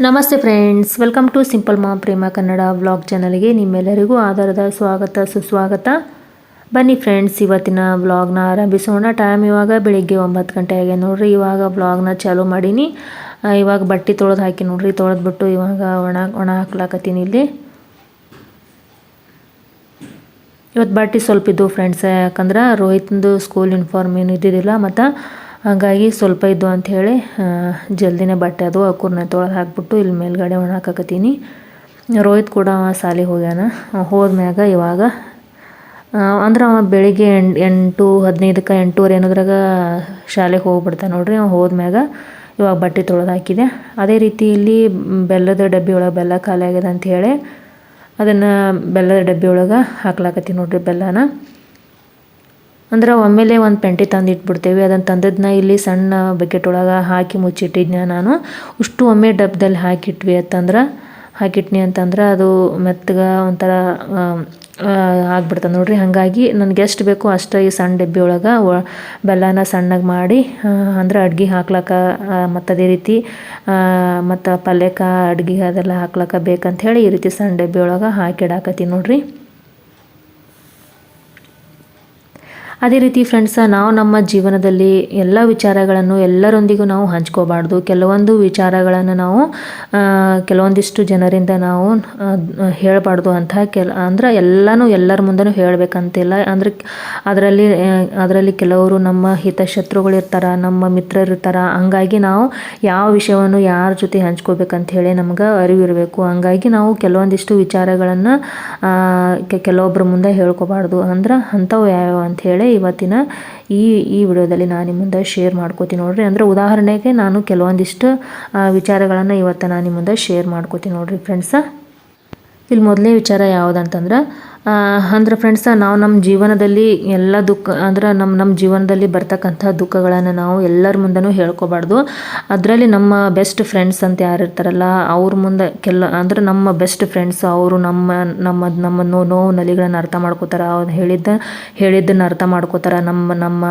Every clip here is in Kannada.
ನಮಸ್ತೆ ಫ್ರೆಂಡ್ಸ್, ವೆಲ್ಕಮ್ ಟು ಸಿಂಪಲ್ ಮಾ ಪ್ರೇಮ ಕನ್ನಡ ವ್ಲಾಗ್ ಚಾನಲ್ಗೆ ನಿಮ್ಮೆಲ್ಲರಿಗೂ ಆಧಾರದ ಸ್ವಾಗತ, ಸುಸ್ವಾಗತ. ಬನ್ನಿ ಫ್ರೆಂಡ್ಸ್, ಇವತ್ತಿನ ವ್ಲಾಗ್ನ ಆರಂಭಿಸೋಣ. ಟೈಮ್ ಇವಾಗ ಬೆಳಿಗ್ಗೆ ಒಂಬತ್ತು ಗಂಟೆ ಆಗಿದೆ ನೋಡ್ರಿ. ಇವಾಗ ವ್ಲಾಗ್ನ ಚಾಲೂ ಮಾಡೀನಿ. ಇವಾಗ ಬಟ್ಟೆ ತೊಳೆದು ಹಾಕಿ ನೋಡ್ರಿ. ತೊಳೆದ್ಬಿಟ್ಟು ಇವಾಗ ಒಣ ಒಣ ಹಾಕ್ಲಾಕತ್ತೀನಿ ಇಲ್ಲಿ. ಇವತ್ತು ಬಟ್ಟೆ ಸ್ವಲ್ಪ ಇದ್ದವು ಫ್ರೆಂಡ್ಸ್, ಯಾಕಂದ್ರೆ ರೋಹಿತ್ಂದು ಸ್ಕೂಲ್ ಯೂನಿಫಾರ್ಮ್ ಏನು ಇದ್ದಿದ್ದಿಲ್ಲ, ಮತ್ತು ಹಾಗಾಗಿ ಸ್ವಲ್ಪ ಇದ್ದು ಅಂಥೇಳಿ ಜಲ್ದಿನೇ ಬಟ್ಟೆ ಅದು, ಅಕ್ಕೂರ್ನ ತೊಳೆದು ಹಾಕ್ಬಿಟ್ಟು ಇಲ್ಲಿ ಮೇಲ್ಗಡೆ ಒಣ ಹಾಕಕತ್ತೀನಿ. ರೋಹಿತ್ ಕೂಡ ಸಾಲಿಗೆ ಹೋಗ್ಯಾನ. ಹೋದ್ಮ್ಯಾಗ ಇವಾಗ ಅಂದ್ರೆ ಅವ ಬೆಳಿಗ್ಗೆ ಎಂಟು ಎಂಟು, ಹದಿನೈದಕ್ಕೆ ಎಂಟೂವರೆ ಅನ್ನೋದ್ರಾಗ ಶಾಲೆಗೆ ಹೋಗ್ಬಿಡ್ತಾನೆ ನೋಡ್ರಿ. ಅವ ಹೋದ್ಮ್ಯಾಗ ಇವಾಗ ಬಟ್ಟೆ ತೊಳೆದು ಹಾಕಿದೆ ಅದೇ ರೀತಿ ಇಲ್ಲಿ ಬೆಲ್ಲದ ಡಬ್ಬಿ ಒಳಗೆ ಬೆಲ್ಲ ಖಾಲಿ ಆಗ್ಯದ ಹೇಳಿ, ಅದನ್ನು ಬೆಲ್ಲದ ಡಬ್ಬಿ ಒಳಗೆ ಹಾಕ್ಲಾಕತ್ತೀನಿ ನೋಡ್ರಿ ಬೆಲ್ಲನ. ಅಂದ್ರೆ ಒಮ್ಮೆಲೆ ಒಂದು ಪೆಂಟಿ ತಂದು ಇಟ್ಬಿಡ್ತೇವೆ ಅದನ್ನು ತಂದದನ್ನ ಇಲ್ಲಿ ಸಣ್ಣ ಬಕೆಟ್ ಒಳಗೆ ಹಾಕಿ ಮುಚ್ಚಿಟ್ಟಿದ್ನ ನಾನು. ಅಷ್ಟು ಒಮ್ಮೆ ಡಬ್ಬದಲ್ಲಿ ಹಾಕಿಟ್ವಿ ಅಂತಂದ್ರೆ, ಹಾಕಿಟ್ನಿ ಅಂತಂದ್ರೆ ಅದು ಮೆತ್ತಗೆ ಒಂಥರ ಆಗ್ಬಿಡ್ತದೆ ನೋಡ್ರಿ. ಹಾಗಾಗಿ ನನಗೆ ಎಷ್ಟು ಬೇಕೋ ಅಷ್ಟು ಈ ಸಣ್ಣ ಡಬ್ಬಿ ಒಳಗೆ ಬೆಲ್ಲನ ಸಣ್ಣಗೆ ಮಾಡಿ ಅಂದ್ರೆ ಅಡ್ಗೆ ಹಾಕ್ಲಕ್ಕ ಮತ್ತು ಅದೇ ರೀತಿ ಮತ್ತು ಪಲ್ಯಕ್ಕೆ ಅಡ್ಗೆ ಅದೆಲ್ಲ ಹಾಕ್ಲಕ್ಕ ಬೇಕಂತ ಹೇಳಿ ಈ ರೀತಿ ಸಣ್ಣ ಡಬ್ಬಿ ಒಳಗೆ ಹಾಕಿಡಾಕತ್ತೀನಿ ನೋಡ್ರಿ. ಅದೇ ರೀತಿ ಫ್ರೆಂಡ್ಸ ನಾವು ನಮ್ಮ ಜೀವನದಲ್ಲಿ ಎಲ್ಲ ವಿಚಾರಗಳನ್ನು ಎಲ್ಲರೊಂದಿಗೂ ನಾವು ಹಂಚ್ಕೋಬಾರ್ದು. ಕೆಲವೊಂದು ವಿಚಾರಗಳನ್ನು ನಾವು ಕೆಲವೊಂದಿಷ್ಟು ಜನರಿಂದ ನಾವು ಹೇಳಬಾರ್ದು ಅಂತ ಕೆಲ, ಅಂದ್ರೆ ಎಲ್ಲನೂ ಎಲ್ಲರ ಮುಂದೆನೂ ಹೇಳಬೇಕಂತಿಲ್ಲ. ಅಂದ್ರೆ ಅದರಲ್ಲಿ ಅದರಲ್ಲಿ ಕೆಲವರು ನಮ್ಮ ಹಿತಶತ್ರುಗಳಿರ್ತಾರೆ, ನಮ್ಮ ಮಿತ್ರರು ಇರ್ತಾರೆ ಹಂಗಾಗಿ ನಾವು ಯಾವ ವಿಷಯವನ್ನು ಯಾರ ಜೊತೆ ಹಂಚ್ಕೋಬೇಕಂತ ಹೇಳಿ ನಮ್ಗೆ ಅರಿವಿರಬೇಕು. ಹಂಗಾಗಿ ನಾವು ಕೆಲವೊಂದಿಷ್ಟು ವಿಚಾರಗಳನ್ನು ಕೆಲವೊಬ್ಬರ ಮುಂದೆ ಹೇಳ್ಕೊಬಾರ್ದು. ಅಂದ್ರೆ ಅಂಥವು ಯಾವ್ಯಾವ ಅಂಥೇಳಿ ಇವತ್ತಿನ ಈ ಈ ವಿಡಿಯೋದಲ್ಲಿ ನಾನು ನಿಮ್ಮ ಮುಂದೆ ಶೇರ್ ಮಾಡ್ಕೋತೀನಿ ನೋಡ್ರಿ. ಅಂದರೆ ಉದಾಹರಣೆಗೆ ನಾನು ಕೆಲವೊಂದಿಷ್ಟು ವಿಚಾರಗಳನ್ನು ಇವತ್ತು ನಾನು ನಿಮ್ಮ ಮುಂದೆ ಶೇರ್ ಮಾಡ್ಕೋತೀನಿ ನೋಡ್ರಿ ಫ್ರೆಂಡ್ಸ ಇಲ್ಲಿ ಮೊದಲನೇ ವಿಚಾರ ಯಾವುದಂತಂದ್ರೆ ಅಂದ್ರೆ ಫ್ರೆಂಡ್ಸ ನಾವು ನಮ್ಮ ಜೀವನದಲ್ಲಿ ಎಲ್ಲ ದುಃಖ, ಅಂದ್ರೆ ನಮ್ಮ ನಮ್ಮ ಜೀವನದಲ್ಲಿ ಬರ್ತಕ್ಕಂಥ ದುಃಖಗಳನ್ನು ನಾವು ಎಲ್ಲರ ಮುಂದೆನೂ ಹೇಳ್ಕೊಬಾರ್ದು. ಅದರಲ್ಲಿ ನಮ್ಮ ಬೆಸ್ಟ್ ಫ್ರೆಂಡ್ಸ್ ಅಂತ ಯಾರು ಇರ್ತಾರಲ್ಲ, ಅವ್ರ ಮುಂದೆ ಕೆಲ, ಅಂದ್ರೆ ನಮ್ಮ ಬೆಸ್ಟ್ ಫ್ರೆಂಡ್ಸ್ ಅವರು ನಮ್ಮ ನಮ್ಮ ನಮ್ಮ ನೋ, ನೋವು ನಲಿಗಳನ್ನು ಅರ್ಥ ಮಾಡ್ಕೋತಾರೆ. ಅವ್ರು ಹೇಳಿದ್ದ, ಹೇಳಿದ್ದನ್ನು ಅರ್ಥ ಮಾಡ್ಕೋತಾರೆ. ನಮ್ಮ ನಮ್ಮ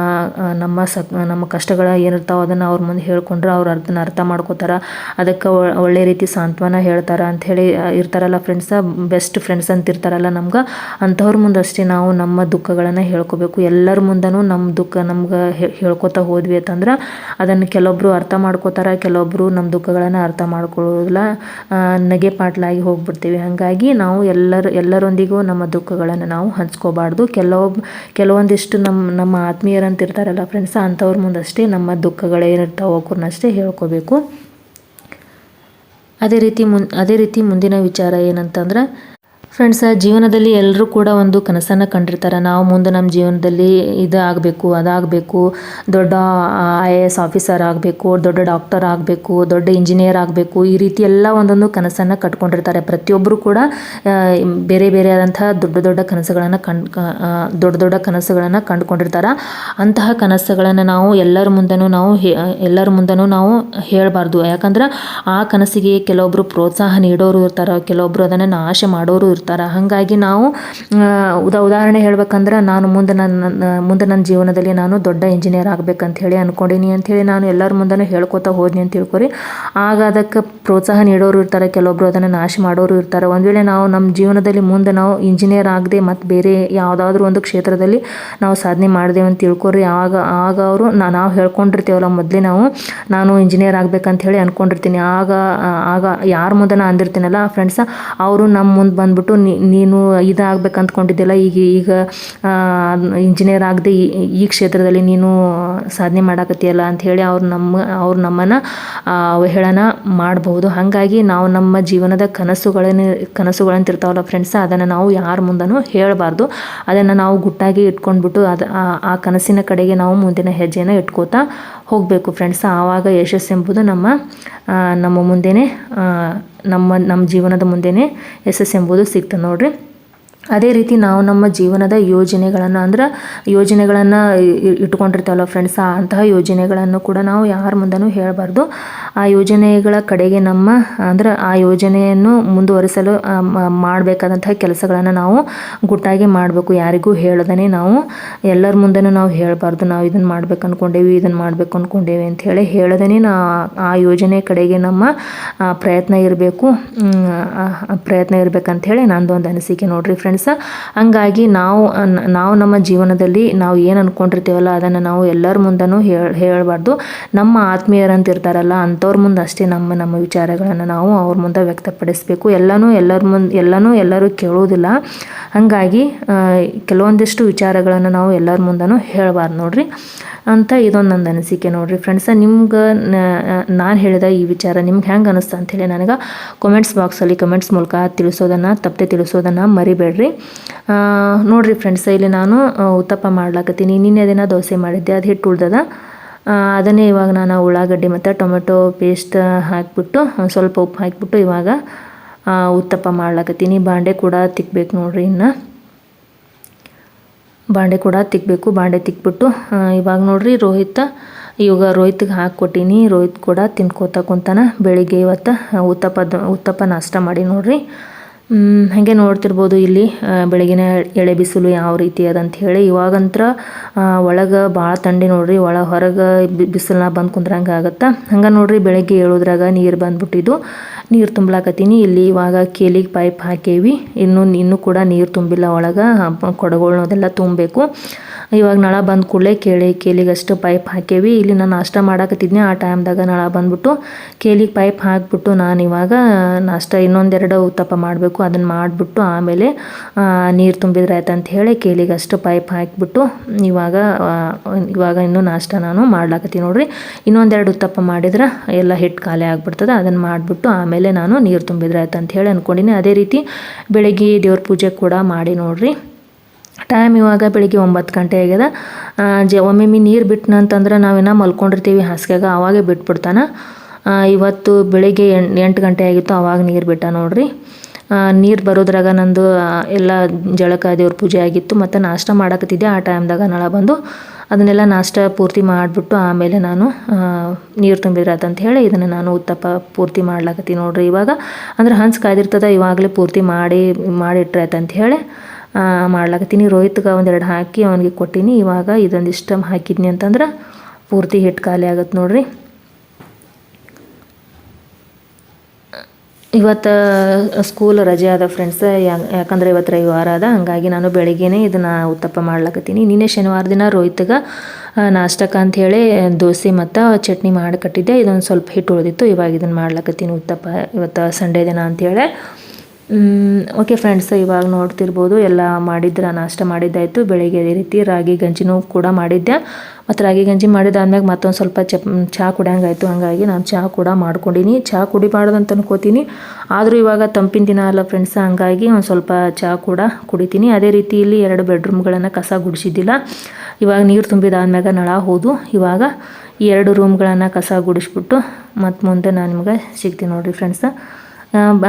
ನಮ್ಮ ಸ, ನಮ್ಮ ಕಷ್ಟಗಳು ಏನಿರ್ತಾವೆ ಅದನ್ನು ಅವ್ರ ಮುಂದೆ ಹೇಳ್ಕೊಂಡ್ರೆ ಅವ್ರು ಅದನ್ನ ಅರ್ಥ ಮಾಡ್ಕೋತಾರೆ. ಅದಕ್ಕೆ ಒಳ್ಳೆ ರೀತಿ ಸಾಂತ್ವನ ಹೇಳ್ತಾರೆ ಅಂಥೇಳಿ ಇರ್ತಾರಲ್ಲ ಫ್ರೆಂಡ್ಸ್ ಬೆಸ್ಟ್ ಫ್ರೆಂಡ್ಸ್ ಅಂತ ಇರ್ತಾರಲ್ಲ ನಮ್ಗೆ. ಅಂಥವ್ರ ಮುಂದಷ್ಟೇ ನಾವು ನಮ್ಮ ದುಃಖಗಳನ್ನು ಹೇಳ್ಕೋಬೇಕು. ಎಲ್ಲರ ಮುಂದನೂ ನಮ್ಮ ದುಃಖ ನಮ್ಗೆ ಹೇಳ್ಕೊತಾ ಹೋದ್ವಿ ಅಂತಂದ್ರೆ ಅದನ್ನು ಕೆಲವೊಬ್ಬರು ಅರ್ಥ ಮಾಡ್ಕೋತಾರೆ ಕೆಲವೊಬ್ಬರು ನಮ್ಮ ದುಃಖಗಳನ್ನು ಅರ್ಥ ಮಾಡ್ಕೊಳ್ಳೋದಿಲ್ಲ ನಗೆ ಪಾಟ್ಲಾಗಿ ಹೋಗ್ಬಿಡ್ತೀವಿ. ಹಾಗಾಗಿ ನಾವು ಎಲ್ಲರ, ಎಲ್ಲರೊಂದಿಗೂ ನಮ್ಮ ದುಃಖಗಳನ್ನು ನಾವು ಹಂಚ್ಕೋಬಾರ್ದು. ಕೆಲವೊಬ್ಬ ಕೆಲವೊಂದಿಷ್ಟು ನಮ್ಮ ನಮ್ಮ ಆತ್ಮೀಯರಂತ ಇರ್ತಾರಲ್ಲ ಫ್ರೆಂಡ್ಸ್ ಅಂಥವ್ರ ಮುಂದಷ್ಟೇ ನಮ್ಮ ದುಃಖಗಳೇನಿರ್ತಾವೆ ಅವ್ರನ್ನಷ್ಟೇ ಹೇಳ್ಕೋಬೇಕು. ಅದೇ ರೀತಿ ಮುನ್, ಅದೇ ರೀತಿ ಮುಂದಿನ ವಿಚಾರ ಏನಂತಂದ್ರೆ ಫ್ರೆಂಡ್ಸ ಜೀವನದಲ್ಲಿ ಎಲ್ಲರೂ ಕೂಡ ಒಂದು ಕನಸನ್ನು ಕಂಡಿರ್ತಾರೆ. ನಾವು ಮುಂದೆ ನಮ್ಮ ಜೀವನದಲ್ಲಿ ಇದು ಆಗಬೇಕು, ಅದಾಗಬೇಕು, ದೊಡ್ಡ ಐ ಎ ಎಸ್ ಆಫೀಸರ್ ಆಗಬೇಕು, ದೊಡ್ಡ ಡಾಕ್ಟರ್ ಆಗಬೇಕು, ದೊಡ್ಡ ಇಂಜಿನಿಯರ್ ಆಗಬೇಕು, ಈ ರೀತಿ ಎಲ್ಲ ಒಂದೊಂದು ಕನಸನ್ನು ಕಟ್ಕೊಂಡಿರ್ತಾರೆ. ಪ್ರತಿಯೊಬ್ಬರು ಕೂಡ ಬೇರೆ ಬೇರೆ ಆದಂತಹ ದೊಡ್ಡ ದೊಡ್ಡ ಕನಸುಗಳನ್ನು ದೊಡ್ಡ ದೊಡ್ಡ ಕನಸುಗಳನ್ನು ಕಂಡುಕೊಂಡಿರ್ತಾರೆ. ಅಂತಹ ಕನಸುಗಳನ್ನು ನಾವು ಎಲ್ಲರ ಮುಂದೆನೂ ನಾವು ಎಲ್ಲರ ಮುಂದೆನೂ ನಾವು ಹೇಳಬಾರ್ದು. ಯಾಕಂದ್ರೆ ಆ ಕನಸಿಗೆ ಕೆಲವೊಬ್ಬರು ಪ್ರೋತ್ಸಾಹ ನೀಡೋರು ಇರ್ತಾರೆ ಕೆಲವೊಬ್ಬರು ಅದನ್ನು ನಾಶ ಮಾಡೋರು ಹಾಗಾಗಿ ನಾವು ಉದಾ, ಉದಾಹರಣೆ ಹೇಳ್ಬೇಕಂದ್ರೆ ನಾನು ಮುಂದೆ ನನ್ನ ಮುಂದೆ ನನ್ನ ಜೀವನದಲ್ಲಿ ನಾನು ದೊಡ್ಡ ಇಂಜಿನಿಯರ್ ಆಗಬೇಕಂತ ಹೇಳಿ ಅಂದ್ಕೊಂಡೀನಿ ಅಂಥೇಳಿ ನಾನು ಎಲ್ಲರ ಮುಂದೆ ಹೇಳ್ಕೊತಾ ಹೋದ್ನಿ ಅಂತ ತಿಳ್ಕೊರಿ. ಆಗ ಅದಕ್ಕೆ ಪ್ರೋತ್ಸಾಹ ನೀಡೋರು ಇರ್ತಾರೆ ಕೆಲವೊಬ್ಬರು ಅದನ್ನು ನಾಶ ಮಾಡೋರು ಇರ್ತಾರೆ. ಒಂದು ವೇಳೆ ನಾವು ನಮ್ಮ ಜೀವನದಲ್ಲಿ ಮುಂದೆ ನಾವು ಇಂಜಿನಿಯರ್ ಆಗದೆ ಮತ್ತು ಬೇರೆ ಯಾವುದಾದ್ರೂ ಒಂದು ಕ್ಷೇತ್ರದಲ್ಲಿ ನಾವು ಸಾಧನೆ ಮಾಡಿದೆವು ಅಂತ ತಿಳ್ಕೊರಿ. ಆಗ ಆಗ ಅವರು ನಾವು ಹೇಳ್ಕೊಂಡಿರ್ತೀವಲ್ಲ ಮೊದಲೇ ನಾವು, ನಾನು ಇಂಜಿನಿಯರ್ ಆಗ್ಬೇಕಂತ ಹೇಳಿ ಅಂದ್ಕೊಂಡಿರ್ತೀನಿ ಆಗ ಆಗ ಯಾರ ಮುಂದೆ ನಾನು ಅಂದಿರ್ತೀನಲ್ಲ ಫ್ರೆಂಡ್ಸ್ ಅವರು ನಮ್ಮ ಮುಂದೆ ಬಂದ್ಬಿಟ್ಟು ನೀ- ನೀನು ಇದಾಗ್ಬೇಕು ಅಂದ್ಕೊಂಡಿದ್ದಿಲ್ಲ ಈಗ ಈಗ ಇಂಜಿನಿಯರ್ ಆಗದೆ ಈ ಕ್ಷೇತ್ರದಲ್ಲಿ ನೀನು ಸಾಧನೆ ಮಾಡಾಕತ್ತೀಯಲ್ಲ ಅಂತ ಹೇಳಿ ಅವ್ರು ನಮ್ಮ, ಅವ್ರು ನಮ್ಮನ್ನು ಅವಹೇಳನ ಮಾಡಬಹುದು ಹಾಗಾಗಿ ನಾವು ನಮ್ಮ ಜೀವನದ ಕನಸುಗಳನ್ನ ಕನಸುಗಳಂತ ಇರ್ತಾವಲ್ಲ ಫ್ರೆಂಡ್ಸ್ ಅದನ್ನು ನಾವು ಯಾರ ಮುಂದನೂ ಹೇಳಬಾರ್ದು. ಅದನ್ನು ನಾವು ಗುಟ್ಟಾಗಿ ಇಟ್ಕೊಂಡ್ಬಿಟ್ಟು ಅದು ಆ ಕನಸಿನ ಕಡೆಗೆ ನಾವು ಮುಂದಿನ ಹೆಜ್ಜೆನ ಇಟ್ಕೋತಾ ಹೋಗಬೇಕು ಫ್ರೆಂಡ್ಸ್ ಆವಾಗ ಯಶಸ್ಸೆಂಬುದು ನಮ್ಮ ನಮ್ಮ ಮುಂದೆನೇ ನಮ್ಮ ನಮ್ಮ ಜೀವನದ ಮುಂದೆನೇ ಯಶಸ್ಸೆಂಬುದು ಸಿಗ್ತದೆ ನೋಡ್ರಿ. ಅದೇ ರೀತಿ ನಾವು ನಮ್ಮ ಜೀವನದ ಯೋಜನೆಗಳನ್ನು ಅಂದ್ರೆ ಯೋಜನೆಗಳನ್ನು ಇಟ್ಕೊಂಡಿರ್ತೇವಲ್ಲ ಫ್ರೆಂಡ್ಸ್ ಅಂತಹ ಯೋಜನೆಗಳನ್ನು ಕೂಡ ನಾವು ಯಾರ ಮುಂದೆನೂ ಹೇಳಬಾರ್ದು. ಆ ಯೋಜನೆಗಳ ಕಡೆಗೆ ನಮ್ಮ, ಅಂದ್ರೆ ಆ ಯೋಜನೆಯನ್ನು ಮುಂದುವರಿಸಲು ಮಾಡಬೇಕಾದಂತಹ ಕೆಲಸಗಳನ್ನು ನಾವು ಗುಟ್ಟಾಗಿ ಮಾಡಬೇಕು. ಯಾರಿಗೂ ಹೇಳದೇ ನಾವು ಎಲ್ಲರ ಮುಂದೆನೂ ನಾವು ಹೇಳಬಾರ್ದು. ನಾವು ಇದನ್ನು ಮಾಡ್ಬೇಕು ಅಂದ್ಕೊಂಡೇವಿ ಇದನ್ನು ಮಾಡ್ಬೇಕು ಅಂದ್ಕೊಂಡೇವಿ ಅಂತ ಹೇಳಿ ಹೇಳದೇ ನಾ, ಆ ಯೋಜನೆ ಕಡೆಗೆ ನಮ್ಮ ಪ್ರಯತ್ನ ಇರಬೇಕು. ಪ್ರಯತ್ನ ಇರಬೇಕಂತ ಹೇಳಿ ಒಂದು ಅನಿಸಿಕೆ ನೋಡ್ರಿ ಫ್ರೆಂಡ್ಸ ಹಂಗಾಗಿ ನಾವು ನಾವು ನಮ್ಮ ಜೀವನದಲ್ಲಿ ನಾವು ಏನು ಅಂದ್ಕೊಂಡಿರ್ತೀವಲ್ಲ ಅದನ್ನು ನಾವು ಎಲ್ಲರ ಮುಂದನೂ ಹೇಳಿ, ಹೇಳಬಾರ್ದು. ನಮ್ಮ ಆತ್ಮೀಯರಂತ ಇರ್ತಾರಲ್ಲ ಅಂಥವ್ರ ಮುಂದೆ ಅಷ್ಟೇ ನಮ್ಮ ನಮ್ಮ ವಿಚಾರಗಳನ್ನು ನಾವು ಅವ್ರ ಮುಂದೆ ವ್ಯಕ್ತಪಡಿಸಬೇಕು. ಎಲ್ಲನೂ ಎಲ್ಲರ ಮುಂದೆ, ಎಲ್ಲನೂ ಎಲ್ಲರೂ ಕೇಳೋದಿಲ್ಲ. ಹಾಗಾಗಿ ಕೆಲವೊಂದಿಷ್ಟು ವಿಚಾರಗಳನ್ನು ನಾವು ಎಲ್ಲರ ಮುಂದನೂ ಹೇಳಬಾರ್ದು ನೋಡ್ರಿ. ಅಂತ ಇದೊಂದು ನಂದು ಅನಿಸಿಕೆ ನೋಡ್ರಿ ಫ್ರೆಂಡ್ಸ ನಿಮ್ಗೆ ನಾನು ಹೇಳಿದ ಈ ವಿಚಾರ ನಿಮ್ಗೆ ಹೆಂಗೆ ಅಂತ ಹೇಳಿ ನನಗೆ ಕಮೆಂಟ್ಸ್ ಬಾಕ್ಸಲ್ಲಿ ಕಮೆಂಟ್ಸ್ ಮೂಲಕ ತಿಳಿಸೋದನ್ನು, ತಪ್ಪದೆ ತಿಳಿಸೋದನ್ನು ಮರಿಬೇಡ್ರಿ. ನೋಡಿರಿ ಫ್ರೆಂಡ್ಸ್ ಇಲ್ಲಿ ನಾನು ಉತ್ತಪ್ಪ ಮಾಡ್ಲಾಕತ್ತೀನಿ. ನಿನ್ನೆ ದಿನ ದೋಸೆ ಮಾಡಿದ್ದೆ, ಅದು ಹಿಟ್ಟು ಉಳ್ದದ. ಅದನ್ನೇ ಇವಾಗ ನಾನು ಉಳ್ಳಾಗಡ್ಡಿ ಮತ್ತು ಟೊಮೆಟೊ ಪೇಸ್ಟ್ ಹಾಕಿಬಿಟ್ಟು ಸ್ವಲ್ಪ ಉಪ್ಪು ಹಾಕಿಬಿಟ್ಟು ಇವಾಗ ಉತ್ತಪ್ಪ ಮಾಡ್ಲಾಕತ್ತೀನಿ. ಬಾಂಡೆ ಕೂಡ ತಿಕ್ಬೇಕು ನೋಡಿರಿ ಇನ್ನು. ಬಾಂಡೆ ಕೂಡ ತಿಕ್ಕಬೇಕು ಬಾಂಡೆ ತಿಕ್ಬಿಟ್ಟು ಇವಾಗ ನೋಡ್ರಿ ರೋಹಿತ, ಇವಾಗ ರೋಹಿತ್ಗೆ ಹಾಕ್ಕೊಟ್ಟೀನಿ. ರೋಹಿತ್ ಕೂಡ ತಿನ್ಕೋತ ಕುಂತಾನ. ಬೆಳಿಗ್ಗೆ ಇವತ್ತು ಉತ್ತಪ್ಪದ ಉತ್ತಪ್ಪ ನಾಷ್ಟ ಮಾಡಿ ನೋಡ್ರಿ. ಹಾಗೆ ನೋಡ್ತಿರ್ಬೋದು ಇಲ್ಲಿ ಬೆಳಗಿನ ಎಳೆ ಬಿಸಿಲು ಯಾವ ರೀತಿ ಅಂತ ಹೇಳಿ. ಇವಾಗಂತ್ರ ಒಳಗೆ ಭಾಳ ತಂಡಿ ನೋಡ್ರಿ, ಒಳ ಹೊರಗೆ ಬಿಸಿಲನ್ನ ಬಂದು ಕುಂದ್ರಂಗೆ ಆಗತ್ತೆ. ಹಂಗೆ ನೋಡ್ರಿ ಬೆಳಗ್ಗೆ ಏಳೋದ್ರಾಗ ನೀರು ಬಂದ್ಬಿಟ್ಟಿದ್ದು. ನೀರು ತುಂಬಲಾಕತ್ತೀನಿ. ಇಲ್ಲಿ ಇವಾಗ ಕೇಲಿಗೆ ಪೈಪ್ ಹಾಕೇವಿ. ಇನ್ನೂ ಇನ್ನೂ ಕೂಡ ನೀರು ತುಂಬಿಲ್ಲ ಒಳಗೆ. ಕೊಡಗಳ್ನದೆಲ್ಲ ತುಂಬಬೇಕು. ಇವಾಗ ನಳ ಬಂದ ಕೂಡಲೇ ಕೇಳಿ, ಕೇಲಿಗಷ್ಟು ಪೈಪ್ ಹಾಕೇವಿ. ಇಲ್ಲಿ ನಾನು ನಾಷ್ಟ ಮಾಡಾಕತ್ತಿದ್ನಿ ಆ ಟೈಮ್ದಾಗ ನಳ ಬಂದ್ಬಿಟ್ಟು. ಕೇಲಿಗೆ ಪೈಪ್ ಹಾಕ್ಬಿಟ್ಟು ನಾನು ಇವಾಗ ನಾಷ್ಟ ಇನ್ನೊಂದೆರಡು ಉತ್ತಪ್ಪ ಮಾಡಬೇಕು. ಅದನ್ನು ಮಾಡಿಬಿಟ್ಟು ಆಮೇಲೆ ನೀರು ತುಂಬಿದ್ರೆ ಅಂತ ಹೇಳಿ ಕೇಲಿಗಷ್ಟು ಪೈಪ್ ಹಾಕಿಬಿಟ್ಟು ಇವಾಗ ಇವಾಗ ಇನ್ನೂ ನಾಷ್ಟ ನಾನು ಮಾಡ್ಲಾಕತ್ತೀನಿ ನೋಡ್ರಿ. ಇನ್ನೊಂದೆರಡು ಉತ್ತಪ್ಪ ಮಾಡಿದ್ರೆ ಎಲ್ಲ ಹಿಟ್ಟು ಖಾಲಿ ಆಗಿಬಿಡ್ತದೆ. ಅದನ್ನು ಮಾಡಿಬಿಟ್ಟು ಆಮೇಲೆ ನಾನು ನೀರು ತುಂಬಿದ್ರೆ ಆಯ್ತು ಅಂತ ಹೇಳಿ ಅಂದ್ಕೊಂಡಿನಿ ಅದೇ ರೀತಿ ಬೆಳಗ್ಗೆ ದೇವ್ರ ಪೂಜೆ ಕೂಡ ಮಾಡಿ ನೋಡ್ರಿ. ಟೈಮ್ ಇವಾಗ ಬೆಳಿಗ್ಗೆ ಒಂಬತ್ತು ಗಂಟೆ ಆಗ್ಯದ. ಜ ಒಮ್ಮೊಮ್ಮೆ ನೀರು ಬಿಟ್ಟನಂತಂದ್ರೆ ನಾವೇನೋ ಮಲ್ಕೊಂಡಿರ್ತೀವಿ ಹಾಸಿಗೆಗೆ, ಅವಾಗೇ ಬಿಟ್ಬಿಡ್ತಾನ. ಇವತ್ತು ಬೆಳಿಗ್ಗೆ ಎಂಟು ಗಂಟೆ ಆಗಿತ್ತು, ಅವಾಗ ನೀರು ಬಿಟ್ಟ ನೋಡ್ರಿ. ನೀರು ಬರೋದ್ರಾಗ ನಂದು ಎಲ್ಲ ಜಳಕ ದೇವ್ರ ಪೂಜೆ ಆಗಿತ್ತು. ಮತ್ತು ನಾಷ್ಟ ಮಾಡಕತ್ತಿದ್ದೆ. ಆ ಟೈಮ್ದಾಗ ನಳ ಬಂದು ಅದನ್ನೆಲ್ಲ ನಾಷ್ಟ ಪೂರ್ತಿ ಮಾಡಿಬಿಟ್ಟು ಆಮೇಲೆ ನಾನು ನೀರು ತುಂಬಿದ್ರಾತಂತ ಹೇಳಿ ಇದನ್ನು ನಾನು ಉತ್ತಪ್ಪ ಪೂರ್ತಿ ಮಾಡ್ಲಾಕತ್ತೀನಿ ನೋಡ್ರಿ ಇವಾಗ. ಅಂದ್ರೆ ಹಂಚು ಕಾಯ್ದಿರ್ತದ, ಇವಾಗಲೇ ಪೂರ್ತಿ ಮಾಡಿ ಮಾಡಿಟ್ರೆ ಅಂತ ಹೇಳಿ ಮಾಡ್ಲಾಕತ್ತೀನಿ. ರೋಹಿತ್ಗೆ ಒಂದೆರಡು ಹಾಕಿ ಅವನಿಗೆ ಕೊಟ್ಟೀನಿ. ಇವಾಗ ಇದೊಂದಿಷ್ಟು ಹಾಕಿದ್ನಿ ಅಂತಂದ್ರೆ ಪೂರ್ತಿ ಹಿಟ್ಟು ಖಾಲಿ ಆಗತ್ತೆ ನೋಡ್ರಿ. ಇವತ್ತು ಸ್ಕೂಲ್ ರಜೆ ಅದ ಫ್ರೆಂಡ್ಸ್ ಯಾಕಂದ್ರೆ ಇವತ್ತು ರವಿವಾರ ಅದ, ಹಂಗಾಗಿ ನಾನು ಬೆಳಿಗ್ಗೆನೇ ಇದನ್ನು ಉತ್ತಪ್ಪ ಮಾಡ್ಲಕತ್ತೀನಿ. ನಿನ್ನೆ ಶನಿವಾರ ದಿನ ರೋಹಿತ್ಗೆ ಅಂತ ಹೇಳಿ ದೋಸೆ ಮತ್ತು ಚಟ್ನಿ ಮಾಡಿ ಕಟ್ಟಿದ್ದೆ. ಇದೊಂದು ಸ್ವಲ್ಪ ಹಿಟ್ಟು ಉಳಿದಿತ್ತು, ಇವಾಗ ಇದನ್ನು ಮಾಡ್ಲಕತ್ತೀನಿ ಉತ್ತಪ್ಪ ಇವತ್ತು ಸಂಡೇ ದಿನ ಅಂಥೇಳಿ ಓಕೆ ಫ್ರೆಂಡ್ಸ್ ಇವಾಗ ನೋಡ್ತಿರ್ಬೋದು ಎಲ್ಲ ಮಾಡಿದ್ರೆ ನಾಷ್ಟ ಮಾಡಿದ್ದಾಯಿತು. ಬೆಳಗ್ಗೆ ಅದೇ ರೀತಿ ರಾಗಿ ಗಂಜಿನೂ ಕೂಡ ಮಾಡಿದ್ದೆ. ಮತ್ತು ರಾಗಿ ಗಂಜಿ ಮಾಡಿದಾದ್ಮೇಲೆ ಮತ್ತೊಂದು ಸ್ವಲ್ಪ ಚಪ್ ಚಹಾ ಕುಡಿಯಂಗಾಯಿತು. ಹಾಗಾಗಿ ನಾನು ಚಹಾ ಕೂಡ ಮಾಡ್ಕೊಂಡಿನಿ. ಚಹಾ ಕುಡಿಬಾರ್ದು ಅಂತ ಅನ್ಕೋತೀನಿ ಆದರೂ ಇವಾಗ ತಂಪಿನ ದಿನ ಅಲ್ಲ ಫ್ರೆಂಡ್ಸ್ ಹಂಗಾಗಿ ಒಂದು ಸ್ವಲ್ಪ ಚಹಾ ಕೂಡ ಕುಡಿತೀನಿ. ಅದೇ ರೀತಿ ಇಲ್ಲಿ ಎರಡು ಬೆಡ್ರೂಮ್ಗಳನ್ನು ಕಸ ಗುಡಿಸಿದ್ದಿಲ್ಲ. ಇವಾಗ ನೀರು ತುಂಬಿದಾದ್ಮ್ಯಾಗ ನಳ ಹೋದು. ಇವಾಗ ಈ ಎರಡು ರೂಮ್ಗಳನ್ನು ಕಸ ಗುಡಿಸ್ಬಿಟ್ಟು ಮತ್ತು ಮುಂದೆ ನಾನು ನಿಮ್ಗೆ ಸಿಗ್ತೀನಿ ನೋಡಿರಿ ಫ್ರೆಂಡ್ಸ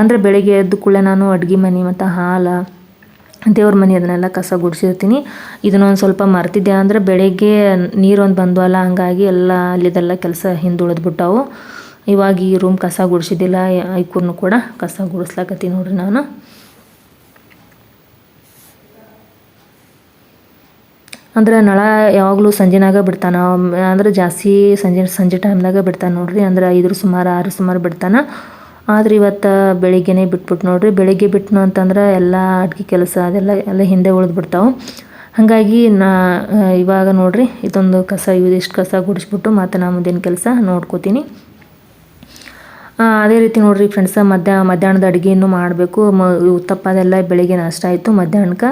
ಅಂದರೆ ಬೆಳಗ್ಗೆ ಎದ್ದು ಕೂಡಲೇ ನಾನು ಅಡುಗೆ ಮನೆ ಮತ್ತು ಹಾಲು, ದೇವ್ರ ಮನೆ ಅದನ್ನೆಲ್ಲ ಕಸ ಗುಡಿಸಿರ್ತೀನಿ. ಇದನ್ನೊಂದು ಸ್ವಲ್ಪ ಮರ್ತಿದ್ದೆ ಅಂದರೆ ಬೆಳಗ್ಗೆ ನೀರೊಂದು ಅಲ್ಲ ಹಂಗಾಗಿ ಎಲ್ಲ ಅಲ್ಲಿದೆಲ್ಲ ಕೆಲಸ ಹಿಂದುಳಿದ್ಬಿಟ್ಟವು. ಇವಾಗ ಈ ರೂಮ್ ಕಸ ಗುಡಿಸಿದ್ದಿಲ್ಲ ಐಕೂರ್ನು ಕೂಡ ಕಸ ಗುಡಿಸ್ಲಾಕತ್ತೀನಿ ನೋಡ್ರಿ ನಾನು. ಅಂದ್ರೆ ನಳ ಯಾವಾಗಲೂ ಸಂಜೆನಾಗ ಬಿಡ್ತಾನೆ? ಅಂದ್ರೆ ಜಾಸ್ತಿ ಸಂಜೆ ಸಂಜೆ ಟೈಮ್ನಾಗ ಬಿಡ್ತಾನೆ ನೋಡ್ರಿ? ಅಂದ್ರೆ ಐದರ ಸುಮಾರು, ಆರು ಸುಮಾರು ಬಿಡ್ತಾನೆ? ಆದ್ರೆ ಇವತ್ತು ಬೆಳಿಗ್ಗೆನೇ ಬಿಟ್ಬಿಟ್ಟು ನೋಡ್ರಿ. ಬೆಳಿಗ್ಗೆ ಬಿಟ್ಟನು ಅಂತಂದ್ರೆ ಎಲ್ಲ ಅಡುಗೆ ಕೆಲಸ ಅದೆಲ್ಲ, ಎಲ್ಲ ಹಿಂದೆ ಉಳಿದ್ಬಿಡ್ತಾವೆ ಹಾಗಾಗಿ ನಾ ಇವಾಗ ನೋಡ್ರಿ ಇದೊಂದು ಕಸ, ಇದಿಷ್ಟು ಕಸ ಗುಡಿಸ್ಬಿಟ್ಟು ಮತ್ತು ನಾ ಮುಂದಿನ ಕೆಲಸ ನೋಡ್ಕೋತೀನಿ. ಅದೇ ರೀತಿ ನೋಡಿರಿ ಫ್ರೆಂಡ್ಸ, ಮಧ್ಯ, ಮಧ್ಯಾಹ್ನದ ಅಡುಗೆಯನ್ನು ಮಾಡಬೇಕು. ಮ ಉತ್ತಪ್ಪದೆಲ್ಲ ಬೆಳಿಗ್ಗೆ ನಷ್ಟ ಆಯಿತು ಮಧ್ಯಾಹ್ನಕ್ಕೆ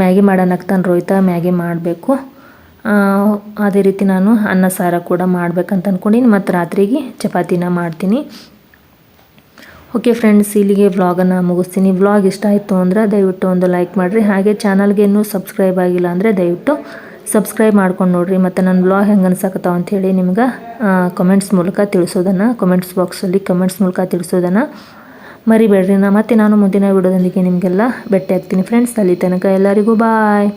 ಮ್ಯಾಗಿ ಮಾಡೋಣಕ್ಕೆ ರೋಯ್ತ ಮ್ಯಾಗಿ ಮಾಡಬೇಕು. ಅದೇ ರೀತಿ ನಾನು ಅನ್ನ ಸಾರ ಕೂಡ ಮಾಡ್ಬೇಕಂತ ಅಂದ್ಕೊಂಡಿನಿ ಮತ್ತು ರಾತ್ರಿಗೆ ಚಪಾತಿನ ಮಾಡ್ತೀನಿ. ಓಕೆ ಫ್ರೆಂಡ್ಸ್ ಇಲ್ಲಿಗೆ ವ್ಲಾಗನ್ನು ಮುಗಿಸ್ತೀನಿ. ವ್ಲಾಗ್ ಇಷ್ಟ ಆಯಿತು ಅಂದರೆ ದಯವಿಟ್ಟು ಒಂದು ಲೈಕ್ ಮಾಡಿರಿ. ಹಾಗೆ ಚಾನಲ್ಗೆ ಇನ್ನೂ ಸಬ್ಸ್ಕ್ರೈಬ್ ಆಗಿಲ್ಲ ಅಂದರೆ ದಯವಿಟ್ಟು ಸಬ್ಸ್ಕ್ರೈಬ್ ಮಾಡ್ಕೊಂಡು ನೋಡಿರಿ. ಮತ್ತು ನನ್ನ ವ್ಲಾಗ್ ಹೆಂಗೆ ಅನ್ಸಕತ್ತಾವ ಅಂಥೇಳಿ ನಿಮ್ಗೆ ಕಮೆಂಟ್ಸ್ ಮೂಲಕ ತಿಳಿಸೋದನ್ನು ಕಮೆಂಟ್ಸ್ ಬಾಕ್ಸಲ್ಲಿ ಕಮೆಂಟ್ಸ್ ಮೂಲಕ ತಿಳಿಸೋದನ್ನು ಮರಿಬೇಡ್ರಿ. ನಾ ಮತ್ತೆ ನಾನು ಮುಂದಿನ ವಿಡಿಯೋದೊಂದಿಗೆ ನಿಮಗೆಲ್ಲ ಭೇಟಿ ಆಗ್ತೀನಿ. ಫ್ರೆಂಡ್ಸ್ ಅಲ್ಲಿ ತನಕ ಎಲ್ಲರಿಗೂ ಬಾಯ್